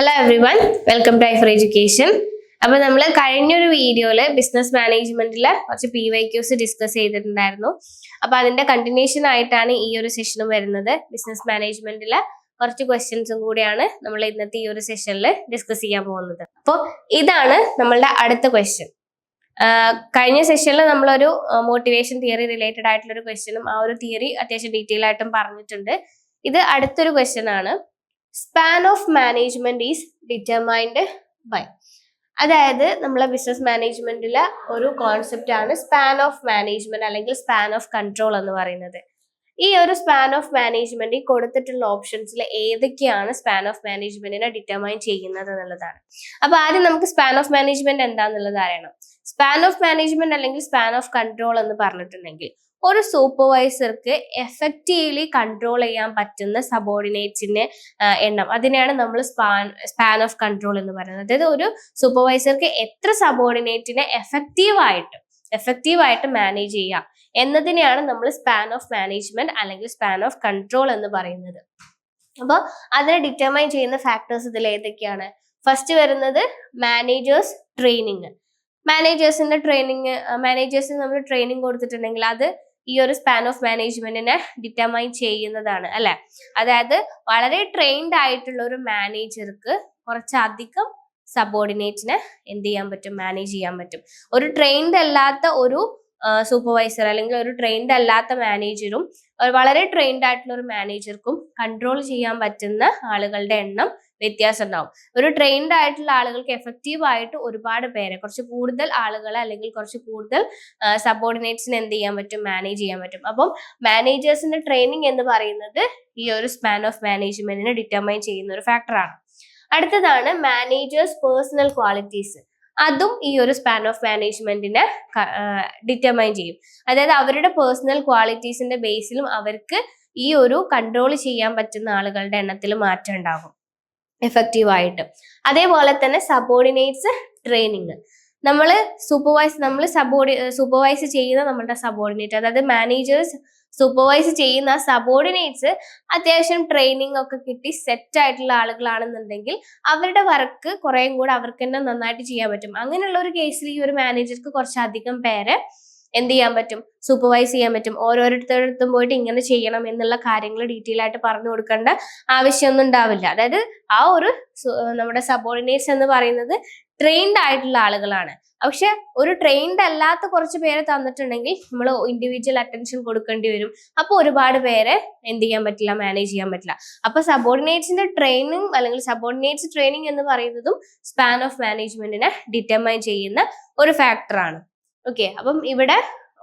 Hello everyone welcome to Aifer education അപ്പൊ നമ്മൾ കഴിഞ്ഞൊരു വീഡിയോയിൽ ബിസിനസ് മാനേജ്മെന്റിൽ കുറച്ച് പി വൈ ക്യൂസ് ഡിസ്കസ് ചെയ്തിട്ടുണ്ടായിരുന്നു. അപ്പൊ അതിന്റെ കണ്ടിന്യൂഷൻ ആയിട്ടാണ് ഈ ഒരു സെഷനും വരുന്നത്. ബിസിനസ് മാനേജ്മെന്റിലെ കുറച്ച് ക്വസ്റ്റ്യൻസും കൂടിയാണ് നമ്മൾ ഇന്നത്തെ ഈ ഒരു സെഷനിൽ ഡിസ്കസ് ചെയ്യാൻ പോകുന്നത്. അപ്പോൾ ഇതാണ് നമ്മളുടെ അടുത്ത ക്വസ്റ്റ്യൻ കഴിഞ്ഞ സെഷനിൽ നമ്മളൊരു മോട്ടിവേഷൻ തിയറി റിലേറ്റഡ് ആയിട്ടുള്ള ഒരു ക്വസ്റ്റ്യനും ആ ഒരു തിയറി അത്യാവശ്യം ഡീറ്റെയിൽ ആയിട്ടും പറഞ്ഞിട്ടുണ്ട്. ഇത് അടുത്തൊരു ക്വസ്റ്റ്യൻ ആണ്. Span of management is determined by അതായത് നമ്മളെ ബിസിനസ് മാനേജ്മെന്റിലെ ഒരു കോൺസെപ്റ്റ് ആണ് സ്പാൻ ഓഫ് മാനേജ്മെന്റ് അല്ലെങ്കിൽ സ്പാൻ ഓഫ് കൺട്രോൾ എന്ന് പറയുന്നത്. ഈ ഒരു സ്പാൻ ഓഫ് മാനേജ്മെന്റ് ഈ കൊടുത്തിട്ടുള്ള ഓപ്ഷൻസിൽ ഏതൊക്കെയാണ് സ്പാൻ ഓഫ് മാനേജ്മെന്റിനെ ഡിറ്റർമൈൻ ചെയ്യുന്നത് എന്നുള്ളതാണ്. അപ്പൊ ആദ്യം നമുക്ക് സ്പാൻ ഓഫ് മാനേജ്മെന്റ് എന്താന്നുള്ളത് അറിയണം. സ്പാൻ ഓഫ് മാനേജ്മെന്റ് അല്ലെങ്കിൽ സ്പാൻ ഓഫ് കൺട്രോൾ എന്ന് പറഞ്ഞിട്ടുണ്ടെങ്കിൽ ഒരു സൂപ്പർവൈസർക്ക് എഫക്റ്റീവ്ലി കൺട്രോൾ ചെയ്യാൻ പറ്റുന്ന സബോർഡിനേറ്റ്സിന്റെ എണ്ണം. അതിനെയാണ് നമ്മൾ സ്പാൻ സ്പാൻ ഓഫ് കൺട്രോൾ എന്ന് പറയുന്നത്. അതായത് ഒരു സൂപ്പർവൈസർക്ക് എത്ര സബോർഡിനേറ്റിനെ എഫക്റ്റീവായിട്ട് എഫക്റ്റീവായിട്ട് മാനേജ് ചെയ്യാം എന്നതിനെയാണ് നമ്മൾ സ്പാൻ ഓഫ് മാനേജ്മെന്റ് അല്ലെങ്കിൽ സ്പാൻ ഓഫ് കൺട്രോൾ എന്ന് പറയുന്നത്. അപ്പോൾ അതിനെ ഡിറ്റർമൈൻ ചെയ്യുന്ന ഫാക്ടേഴ്സ് ഇതിൽ ഏതൊക്കെയാണ്? ഫസ്റ്റ് വരുന്നത് മാനേജേഴ്സ് ട്രെയിനിങ് മാനേജേഴ്സിന്റെ ട്രെയിനിങ് മാനേജേഴ്സിന് നമ്മൾ ട്രെയിനിങ് കൊടുത്തിട്ടുണ്ടെങ്കിൽ അത് ഈ ഒരു സ്പാൻ ഓഫ് മാനേജ്മെന്റിനെ ഡിറ്റർമൈൻ ചെയ്യുന്നതാണ് അല്ലെ? അതായത് വളരെ ട്രെയിൻഡ് ആയിട്ടുള്ള ഒരു മാനേജർക്ക് കുറച്ചധികം സബോർഡിനേറ്റിനെ എന്ത് ചെയ്യാൻ പറ്റും? മാനേജ് ചെയ്യാൻ പറ്റും. ഒരു ട്രെയിൻഡ് അല്ലാത്ത ഒരു സൂപ്പർവൈസർ അല്ലെങ്കിൽ ഒരു ട്രെയിൻഡ് അല്ലാത്ത മാനേജറും വളരെ ട്രെയിൻഡ് ആയിട്ടുള്ള ഒരു മാനേജർക്കും കൺട്രോൾ ചെയ്യാൻ പറ്റുന്ന ആളുകളുടെ എണ്ണം വ്യത്യാസം ഉണ്ടാവും ഒരു ട്രെയിൻഡ് ആയിട്ടുള്ള ആളുകൾക്ക് എഫക്റ്റീവ് ആയിട്ട് ഒരുപാട് പേരെ കുറച്ച് കൂടുതൽ ആളുകളെ അല്ലെങ്കിൽ കുറച്ച് കൂടുതൽ സബോർഡിനേറ്റ്സിന് എന്ത് ചെയ്യാൻ പറ്റും? മാനേജ് ചെയ്യാൻ പറ്റും. അപ്പം മാനേജേഴ്സിന്റെ ട്രെയിനിങ് എന്ന് പറയുന്നത് ഈ ഒരു സ്പാൻ ഓഫ് മാനേജ്മെന്റിനെ ഡിറ്റർമൈൻ ചെയ്യുന്ന ഒരു ഫാക്ടറാണ് അടുത്തതാണ് മാനേജേഴ്സ് പേഴ്സണൽ ക്വാളിറ്റീസ് അതും ഈ ഒരു സ്പാൻ ഓഫ് മാനേജ്മെന്റിനെ ഡിറ്റർമൈൻ ചെയ്യും. അതായത് അവരുടെ പേഴ്സണൽ ക്വാളിറ്റീസിന്റെ ബേസിലും അവർക്ക് ഈ ഒരു കൺട്രോൾ ചെയ്യാൻ പറ്റുന്ന ആളുകളുടെ എണ്ണത്തിൽ മാറ്റം ഉണ്ടാകും. എഫക്റ്റീവ് ആയിട്ട്. അതേപോലെ തന്നെ സബോർഡിനേറ്റ്സ് ട്രെയിനിങ് നമ്മൾ സൂപ്പർവൈസ് നമ്മൾ സബോർഡി സൂപ്പർവൈസ് ചെയ്യുന്ന നമ്മളുടെ സബോർഡിനേറ്റ് അതായത് മാനേജേഴ്സ് സൂപ്പർവൈസ് ചെയ്യുന്ന സബോർഡിനേറ്റ്സ് അത്യാവശ്യം ട്രെയിനിങ് ഒക്കെ കിട്ടി സെറ്റ് ആയിട്ടുള്ള ആളുകളാണെന്നുണ്ടെങ്കിൽ അവരുടെ വർക്ക് കുറേയും കൂടെ അവർക്ക് തന്നെ നന്നായിട്ട് ചെയ്യാൻ പറ്റും. അങ്ങനെയുള്ള ഒരു കേസിൽ ഈ ഒരു മാനേജർക്ക് കുറച്ചധികം പേരെ എന്ത് ചെയ്യാൻ പറ്റും? സൂപ്പർവൈസ് ചെയ്യാൻ പറ്റും. ഓരോരുത്തരടുത്തും പോയിട്ട് ഇങ്ങനെ ചെയ്യണം എന്നുള്ള കാര്യങ്ങൾ ഡീറ്റെയിൽ ആയിട്ട് പറഞ്ഞു കൊടുക്കേണ്ട ആവശ്യമൊന്നും ഉണ്ടാവില്ല. അതായത് ആ ഒരു നമ്മുടെ സബോർഡിനേറ്റ്സ് എന്ന് പറയുന്നത് ട്രെയിൻഡ് ആയിട്ടുള്ള ആളുകളാണ്. പക്ഷെ ഒരു ട്രെയിൻഡ് അല്ലാത്ത കുറച്ച് പേരെ തന്നിട്ടുണ്ടെങ്കിൽ നമ്മൾ ഇൻഡിവിജ്വൽ അറ്റൻഷൻ കൊടുക്കേണ്ടി വരും. അപ്പോൾ ഒരുപാട് പേരെ എന്ത് ചെയ്യാൻ പറ്റില്ല മാനേജ് ചെയ്യാൻ പറ്റില്ല. അപ്പൊ സബോർഡിനേറ്റ്സിന്റെ ട്രെയിനിങ് അല്ലെങ്കിൽ സബോർഡിനേറ്റ്സ് ട്രെയിനിങ് എന്ന് പറയുന്നതും സ്പാൻ ഓഫ് മാനേജ്മെന്റിനെ ഡിറ്റർമൈൻ ചെയ്യുന്ന ഒരു ഫാക്ടറാണ് ഓക്കെ അപ്പം ഇവിടെ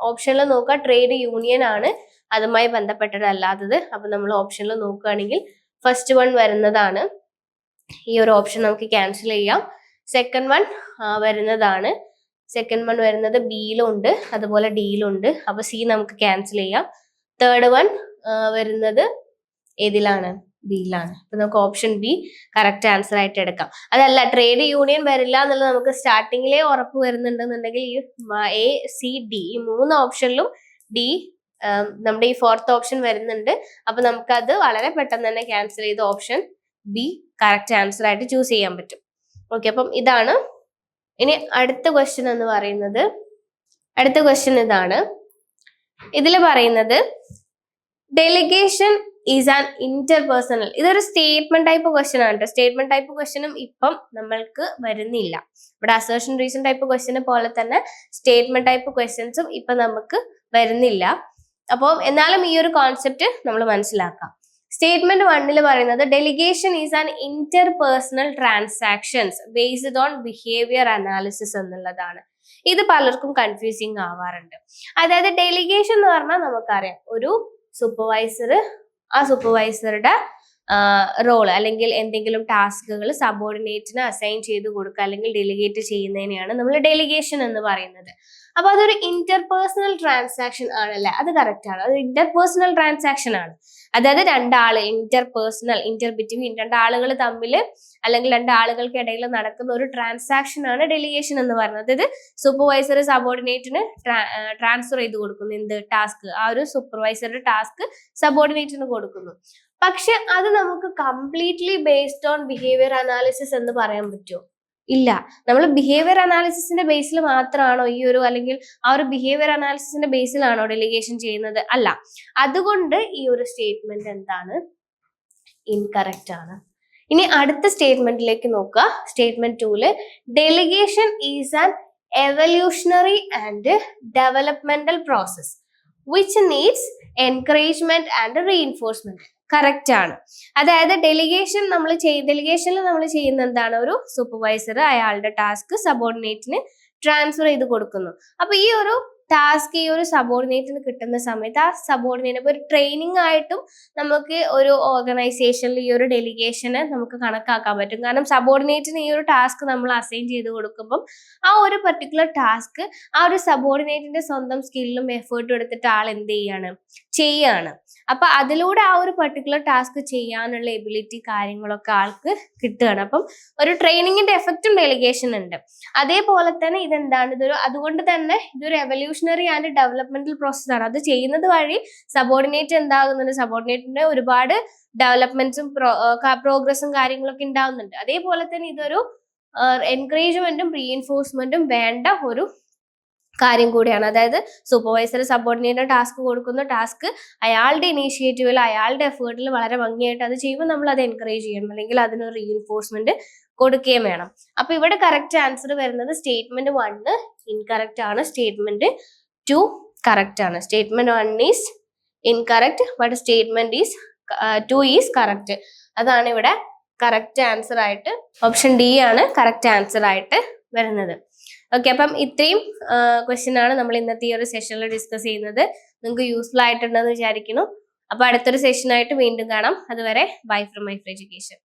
ഓപ്ഷനിൽ നോക്കുക ട്രേഡ് യൂണിയൻ ആണ് അതുമായി ബന്ധപ്പെട്ടതല്ലാത്തത് അപ്പം നമ്മൾ ഓപ്ഷനിൽ നോക്കുകയാണെങ്കിൽ ഫസ്റ്റ് വൺ വരുന്നതാണ്. ഈ ഒരു ഓപ്ഷൻ നമുക്ക് ക്യാൻസൽ ചെയ്യാം. സെക്കൻഡ് വൺ വരുന്നതാണ്. സെക്കൻഡ് വൺ വരുന്നത് ബിയിലുണ്ട് അതുപോലെ ഡിയിലുണ്ട് അപ്പൊ സി നമുക്ക് ക്യാൻസൽ ചെയ്യാം. തേർഡ് വൺ വരുന്നത് ഏതിലാണ്? ബിയിലാണ് അപ്പൊ നമുക്ക് ഓപ്ഷൻ ബി കറക്റ്റ് ആൻസർ ആയിട്ട് എടുക്കാം. അതല്ല ട്രേഡ് യൂണിയൻ വരില്ല എന്നുള്ളത് നമുക്ക് സ്റ്റാർട്ടിങ്ങിലെ ഉറപ്പ് വരുന്നുണ്ടെന്നുണ്ടെങ്കിൽ ഈ എ സി ഡി ഈ മൂന്ന് ഓപ്ഷനിലും ഡി നമ്മുടെ ഈ ഫോർത്ത് ഓപ്ഷൻ വരുന്നുണ്ട്. അപ്പൊ നമുക്കത് വളരെ പെട്ടെന്ന് തന്നെ ക്യാൻസൽ ചെയ്ത് ഓപ്ഷൻ ബി കറക്റ്റ് ആൻസർ ആയിട്ട് ചൂസ് ചെയ്യാൻ പറ്റും. ഓക്കെ അപ്പം ഇതാണ്. ഇനി അടുത്ത ക്വസ്റ്റ്യൻ എന്ന് പറയുന്നത്. അടുത്ത ക്വസ്റ്റ്യൻ ഇതാണ്. ഇതിൽ പറയുന്നത് ഡെലിഗേഷൻ ഈസ് ആൻ ഇന്റർപേഴ്സണൽ ഇതൊരു സ്റ്റേറ്റ്മെന്റ് ടൈപ്പ് ക്വസ്റ്റൻ ആണ് കേട്ടോ. സ്റ്റേറ്റ്മെന്റ് ടൈപ്പ് ക്വസ്റ്റനും ഇപ്പം നമ്മൾക്ക് വരുന്നില്ല. ഇവിടെ അസേർഷൻ റീസൺ ടൈപ്പ് ക്വസ്റ്റനെ പോലെ തന്നെ സ്റ്റേറ്റ്മെന്റ് ടൈപ്പ് ക്വസ്റ്റ്യൻസും ഇപ്പൊ നമുക്ക് വരുന്നില്ല. അപ്പോൾ എന്നാലും ഈ ഒരു കോൺസെപ്റ്റ് നമ്മൾ മനസ്സിലാക്കാം. സ്റ്റേറ്റ്മെന്റ് വണ്ണിൽ പറയുന്നത് delegation is an interpersonal transactions based on behaviour analysis എന്നുള്ളതാണ്. ഇത് പലർക്കും കൺഫ്യൂസിങ് ആവാറുണ്ട്. അതായത് ഡെലിഗേഷൻ എന്ന് പറഞ്ഞാൽ നമുക്കറിയാം ഒരു സൂപ്പർവൈസർ ആ സൂപ്പർവൈസറുടെ റോൾ അല്ലെങ്കിൽ എന്തെങ്കിലും ടാസ്കുകൾ സബോർഡിനേറ്റിന് അസൈൻ ചെയ്ത് കൊടുക്കുക അല്ലെങ്കിൽ ഡെലിഗേറ്റ് ചെയ്യുന്നതിനെയാണ് നമ്മൾ ഡെലിഗേഷൻ എന്ന് പറയുന്നത്. അപ്പൊ അതൊരു ഇന്റർപേഴ്സണൽ ട്രാൻസാക്ഷൻ ആണല്ലേ? അത് കറക്റ്റ് ആണ്. അത് ഇന്റർപേഴ്സണൽ ട്രാൻസാക്ഷൻ ആണ്. അതായത് രണ്ടാൾ ഇന്റർപേഴ്സണൽ ഇന്റർ ബിറ്റ്വീൻ രണ്ടാളുകൾ തമ്മിൽ അല്ലെങ്കിൽ രണ്ടാളുകൾക്ക് ഇടയിൽ നടക്കുന്ന ഒരു ട്രാൻസാക്ഷൻ ആണ് ഡെലിഗേഷൻ എന്ന് പറയുന്നത്. അതായത് സൂപ്പർവൈസർ സബോർഡിനേറ്റിന് ട്രാൻസ്ഫർ ചെയ്ത് കൊടുക്കുന്നു. എന്ത്? ടാസ്ക് ആ ഒരു സൂപ്പർവൈസറുടെ ടാസ്ക് സബോർഡിനേറ്റിന് കൊടുക്കുന്നു. പക്ഷെ അത് നമുക്ക് completely based on behaviour analysis എന്ന് പറയാൻ പറ്റുമോ? ഇല്ല. നമ്മൾ ബിഹേവിയർ അനാലിസിസിന്റെ ബേസിൽ മാത്രമാണോ ഈ ഒരു അല്ലെങ്കിൽ ആ ഒരു ബിഹേവിയർ അനാലിസിസിന്റെ ബേസിലാണോ ഡെലിഗേഷൻ ചെയ്യുന്നത്? അല്ല. അതുകൊണ്ട് ഈ ഒരു സ്റ്റേറ്റ്മെന്റ് എന്താണ്? ഇൻകറക്റ്റ് ആണ്. ഇനി അടുത്ത സ്റ്റേറ്റ്മെന്റിലേക്ക് നോക്കുക. Statement tool delegation is an evolutionary and developmental process which needs encouragement and reinforcement correct ആണ്. അതായത് ഡെലിഗേഷൻ നമ്മൾ ചെയ് ഡെലിഗേഷനിൽ നമ്മൾ ചെയ്യുന്ന എന്താണ്? ഒരു സൂപ്പർവൈസർ അയാളുടെ ടാസ്ക് സബോർഡിനേറ്റിന് ട്രാൻസ്ഫർ ചെയ്ത് കൊടുക്കുന്നു. അപ്പൊ ഈ ഒരു ടാസ്ക് ഈ ഒരു സബോർഡിനേറ്റിന് കിട്ടുന്ന സമയത്ത് ആ സബോർഡിനേറ്റ് ഇപ്പോൾ ഒരു ട്രെയിനിങ് ആയിട്ടും നമുക്ക് ഒരു ഓർഗനൈസേഷനിൽ ഈ ഒരു ഡെലിഗേഷന് നമുക്ക് കണക്കാക്കാൻ പറ്റും. കാരണം സബോർഡിനേറ്റിന് ഈ ഒരു ടാസ്ക് നമ്മൾ അസൈൻ ചെയ്ത് കൊടുക്കുമ്പം ആ ഒരു പർട്ടിക്കുലർ ടാസ്ക് ആ ഒരു സബോർഡിനേറ്റിന്റെ സ്വന്തം സ്കില്ലും എഫേർട്ടും എടുത്തിട്ട് ആൾ എന്ത് ചെയ്യാണ്? ചെയ്യാണ്. അപ്പൊ അതിലൂടെ ആ ഒരു പർട്ടിക്കുലർ ടാസ്ക് ചെയ്യാനുള്ള എബിലിറ്റി കാര്യങ്ങളൊക്കെ ആൾക്ക് കിട്ടുകയാണ്. അപ്പം ഒരു ട്രെയിനിങ്ങിന്റെ എഫക്റ്റും ഡെലിഗേഷൻ ഉണ്ട്. അതേപോലെ തന്നെ ഇതെന്താണ്? ഇതൊരു അതുകൊണ്ട് തന്നെ ഇതൊരു എവല്യൂഷണറി ആൻഡ് ഡെവലപ്മെന്റൽ പ്രോസസ് ആണ്. അത് ചെയ്യുന്നത് വഴി സബോർഡിനേറ്റ് എന്താകുന്നുണ്ട്? സബോർഡിനേറ്റിന്റെ ഒരുപാട് ഡെവലപ്മെന്റ്സും പ്രോഗ്രസും കാര്യങ്ങളൊക്കെ ഉണ്ടാവുന്നുണ്ട്. അതേപോലെ തന്നെ ഇതൊരു എൻകറേജ്മെന്റും റീഎൻഫോഴ്സ്മെന്റും വേണ്ട ഒരു കാര്യം കൂടിയാണ്. അതായത് സൂപ്പർവൈസർ സബോർഡിനേറ്റ് ടാസ്ക് കൊടുക്കുന്ന. ടാസ്ക് അയാളുടെ ഇനീഷ്യേറ്റീവിൽ അയാളുടെ എഫേർട്ടിൽ വളരെ ഭംഗിയായിട്ട് അത് ചെയ്യുമ്പോൾ നമ്മൾ അത് എൻകറേജ് ചെയ്യണം. അല്ലെങ്കിൽ അതിനൊരു റീഇൻഫോഴ്സ്മെന്റ് കൊടുക്കുകയും വേണം. അപ്പൊ ഇവിടെ കറക്റ്റ് ആൻസർ വരുന്നത് സ്റ്റേറ്റ്മെന്റ് വണ്ണ് ഇൻകറക്റ്റ് ആണ്. സ്റ്റേറ്റ്മെന്റ് ടു കറക്റ്റ് ആണ്. Statement one is incorrect but statement is two is correct അതാണ് ഇവിടെ കറക്റ്റ് ആൻസർ ആയിട്ട് ഓപ്ഷൻ ഡി ആണ് കറക്റ്റ് ആൻസർ ആയിട്ട് വരുന്നത്. ഓക്കെ അപ്പം ഇത്രയും ക്വസ്റ്റ്യൻ ആണ് നമ്മൾ ഇന്നത്തെ ഈ ഒരു സെഷനിൽ ഡിസ്കസ് ചെയ്യുന്നത്. നിങ്ങൾക്ക് യൂസ്ഫുൾ ആയിട്ടുണ്ടെന്ന് വിചാരിക്കുന്നു. അപ്പൊ അടുത്തൊരു സെഷനായിട്ട് വീണ്ടും കാണാം. അതുവരെ ബൈ ഫ്രം മൈ എഡ്യൂക്കേഷൻ